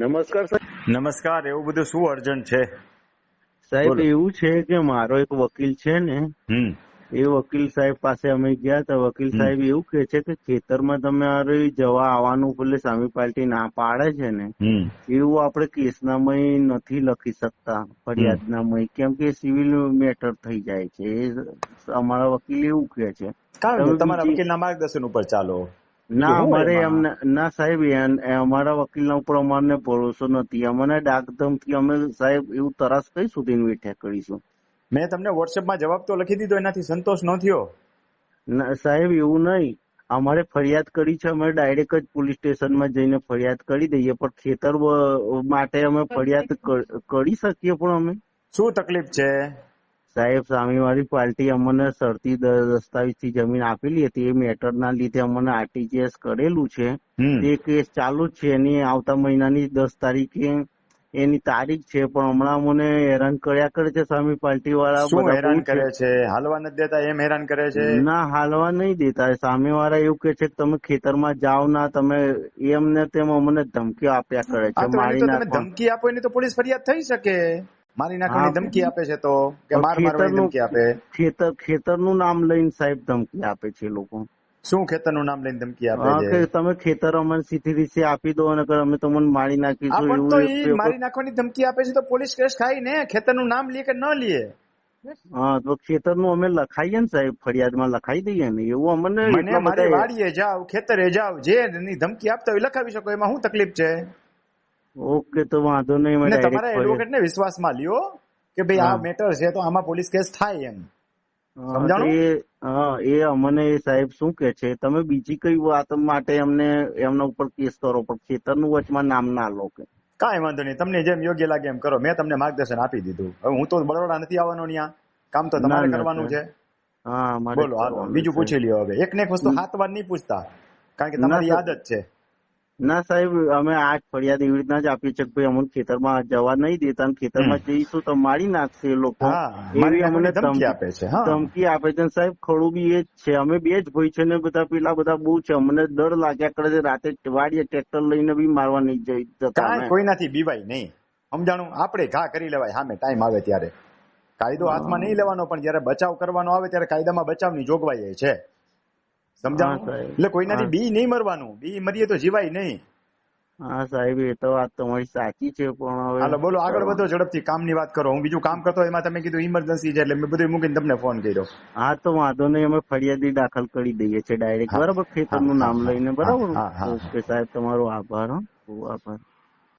નમસ્કાર સાહેબ. નમસ્કાર એવું બધું શું અર્જન્ટ છે? સાહેબ એવું છે કે મારો એક વકીલ છે ને એ વકીલ સાહેબ પાસે અમે ગયા તો વકીલ સાહેબ એવું કે છે કે ખેતરમાં તમારે જવા આવવાનું પેલે સામી પાર્ટી ના પાડે છે ને એવું આપણે કેસનામય નથી લખી શકતા ફરિયાદનામય. કેમ કે સિવિલ મેટર થઈ જાય છે. એ અમારા વકીલ એવું કે છે. તમે તમારા વકીલના માર્ગદર્શન ઉપર ચાલો. ના અમારે એમાં? એમ ના સાહેબ અમારા વકીલના ઉપર અમારને ભરોસો નથી. અમને ડાક ધમકી અમે સાહેબ એવું તરાસ કઈ સુધી વેઠ્યા કરીશું? મેં તમને વોટ્સએપમાં જવાબ તો લખી દીધો એનાથી સંતોષ ન થયો. ના, સાહેબ એવું નહીં. અમારે ફરિયાદ કરી છે અમે ડાયરેક્ટ જ પોલીસ સ્ટેશનમાં જઈને ફરિયાદ કરી દઈએ પણ ખેતર માટે અમે ફરિયાદ કરી શકીએ પણ અમે. શું તકલીફ છે? સાહેબ સામેવાળી પાર્ટી અમને શરતી દસ્તાવેજ દસ્તાવેજથી જમીન આપેલી હતી. એ મેટરના લીધે અમને આરટીજીએસ કરેલું છે. એ કેસ ચાલુ જ છે. એની આવતા મહિનાની દસ તારીખે એની તારીખ છે. પણ હમણાં મને હેરાન કર્યા કરે છે સામે પાર્ટી વાળા શું હેરાન કરે છે? હાલવા નથી દેતા? એમ હેરાન કરે છે? ના હાલવા નહીં દેતા. સામે વાળા એવું કે છે કે તમે ખેતરમાં જાઓ ના તમે એમ ને તેમ અમને ધમકીઓ આપ્યા કરે છે. મારી ધમકી આપો એની તો પોલીસ ફરિયાદ થઈ શકે. મારી નાખવાની ધમકી આપે છે તો? કે માર મારવાની ધમકી આપે? ખેતર ખેતરનું નામ લઈને સાહેબ ધમકી આપે છે લોકો. શું ખેતરનું નામ લઈને ધમકી આપે છે? તમે ખેતર અમને સીધી રીતે આપી દો અને અમે તમને મારી નાખીશું તો એવું મારી નાખવાની ધમકી આપે છે તો પોલીસ કેસ થાય ને? ખેતરનું નામ લે કે ન લે? હા તો ખેતરનું અમે લખાઈએ ને સાહેબ ફરિયાદમાં લખાઈ દઈએ ને એવું અમને મને મારી વાડીએ જાવ ખેતરે જાવ જે ધમકી આપતા હોય લખાવી શકો એમાં શું તકલીફ છે? ઓકે તો વાંધો નહીં મને તમારા એડવોકેટ ને વિશ્વાસમાં લ્યો કે ભાઈ આ મેટર છે તો આમાં પોલીસ કેસ થાય એમ. એ અમને સાહેબ શું કે છે તમે બીજી કઈ વાત માટે અમને એમના ઉપર કેસ કરો પણ ખેતરનું વચમાં નામ ના લો કે. કાંઈ વાંધો નહીં તમને જેમ યોગ્ય લાગે એમ કરો. મેં તમને માર્ગદર્શન આપી દીધું. હવે હું તો બરોડા નથી આવવાનો ત્યાં કામ તો તમારે કરવાનું છે. હા બોલો હાલો. બીજું પૂછી લ્યો હવે. એક ને એક વસ્તુ હાથ વાર નહીં પૂછતા કારણ કે તમારી યાદ આદત છે. ના સાહેબ અમે આ ફરિયાદ એવી રીતના જ આપી છે કે ભાઈ અમને ખેતરમાં જવા નહીં દેતા અને ખેતરમાં જઈશું તો મારી નાખશે એ લોકો. એવી મારી અમને ધમકી આપે છે ધમકી આપે છે. સાહેબ ખડું બી એ જ છે. અમે બે જ ભાઈ છે ને બધા પેલા બધા બહુ છે. અમને ડર લાગ્યા કરે છે. રાતે વાડીએ ટ્રેક્ટર લઈને બી મારવા નહીં જઈ જતા. કોઈનાથી બીવાય નહીં. સમજાણું? આપણે ઘા કરી લેવાય. સામે ટાઈમ આવે ત્યારે. કાયદો હાથમાં નહીં લેવાનો પણ જયારે બચાવ કરવાનો આવે ત્યારે કાયદામાં બચાવની જોગવાઈ છે. સમજાણું એટલે કોઈનાથી. બી નહીં મરવાનું. બી મરીએ તો જીવાય નહીં. હા સાહેબ એ તો વાત તમારી સાચી છે પણ હવે હાલો બોલો આગળ વધો ઝડપથી. કામની વાત કરો. હું બીજું કામ કરતો એમાં તમે કીધું ઇમરજન્સી છે એટલે મેં બધું મૂકીને તમને ફોન કર્યો. હા તો વાંધો નહીં. અમે ફરિયાદી દાખલ કરી દઈએ છીએ ડાયરેક્ટ. બરાબર? ખેતરનું નામ લઈને બરાબર. ઓકે સાહેબ તમારો આભાર હો. આભાર.